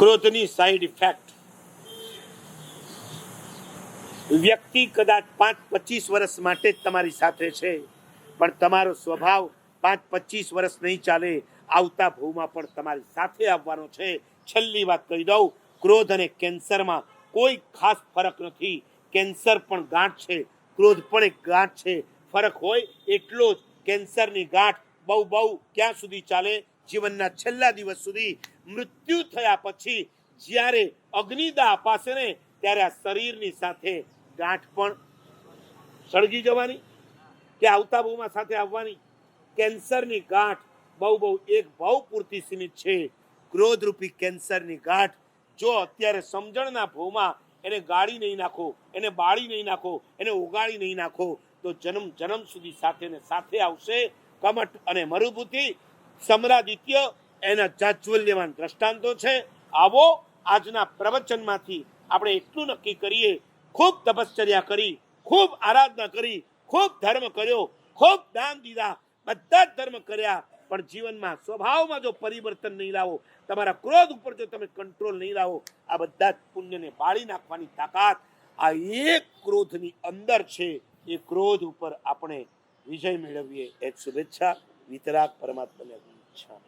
ક્રોધની side effect વ્યક્તિ કદાચ પાંચ પચીસ વર્ષ માટે જ તમારી સાથે છે, પણ તમારો સ્વભાવ પાંચ પચીસ વર્ષ નહીં ચાલે, આવતા ભૂમાં પણ તમારી સાથે આવવાનો છે. છેલ્લી વાત કહી દઉં, ક્રોધ અને કેન્સરમાં કોઈ ખાસ ફરક નથી. કેન્સર પણ ગાંઠ છે, ક્રોધ પણ એક ગાંઠ છે. ફરક હોય એટલો જ કેન્સરની ગાંઠ બહુ બહુ ક્યાં સુધી ચાલે? જીવનના છેલ્લા દિવસ સુધી મૃત્યુ થયા પછી જ્યારે અગ્નિદાહ અપાશે ને ત્યારે આ શરીરની સાથે ગાંઠ પણ સળગી જવાની, કે આવતા બહુમાં સાથે આવવાની. કેન્સરની ગાંઠ બહુ બહુ એક ભાવ પૂરતી સીમિત છે. ક્રોધરૂપી કેન્સરની ગાંઠ જો અત્યારે સમજણના ભોમાં એને ગાળી નહીં નાખો, એને બાળી નહીં નાખો, એને ઉગાડી નહીં નાખો, તો જન્મ જન્મ સુધી સાથે ને સાથે આવશે કમટ અને મરુભૂતિ સમરાદિત્ય એના જાજ્વલ્યવાન દ્રષ્ટાંતો છે. આવો આજના પ્રવચનમાંથી આપણે એટલું નક્કી કરીએ. ખૂબ તપશ્ચર્યા કરી, ખૂબ આરાધના કરી, ખૂબ ધર્મ કર્યો, ખૂબ દાન દીધા, બધા જ ધર્મ કર્યા. પણ જીવનમાં સ્વભાવમાં જો પરિવર્તન નહીં લાવો, તમારા ક્રોધ ઉપર જો તમે કંટ્રોલ નહીં લાવો, આ બધા જ પુણ્યને બાળી નાખવાની તાકાત આ એક ક્રોધની અંદર છે. એ ક્રોધ ઉપર આપણે વિજય મેળવીએ. એક શુભેચ્છા. વિતરાગ પરમાત્માની ઈચ્છા.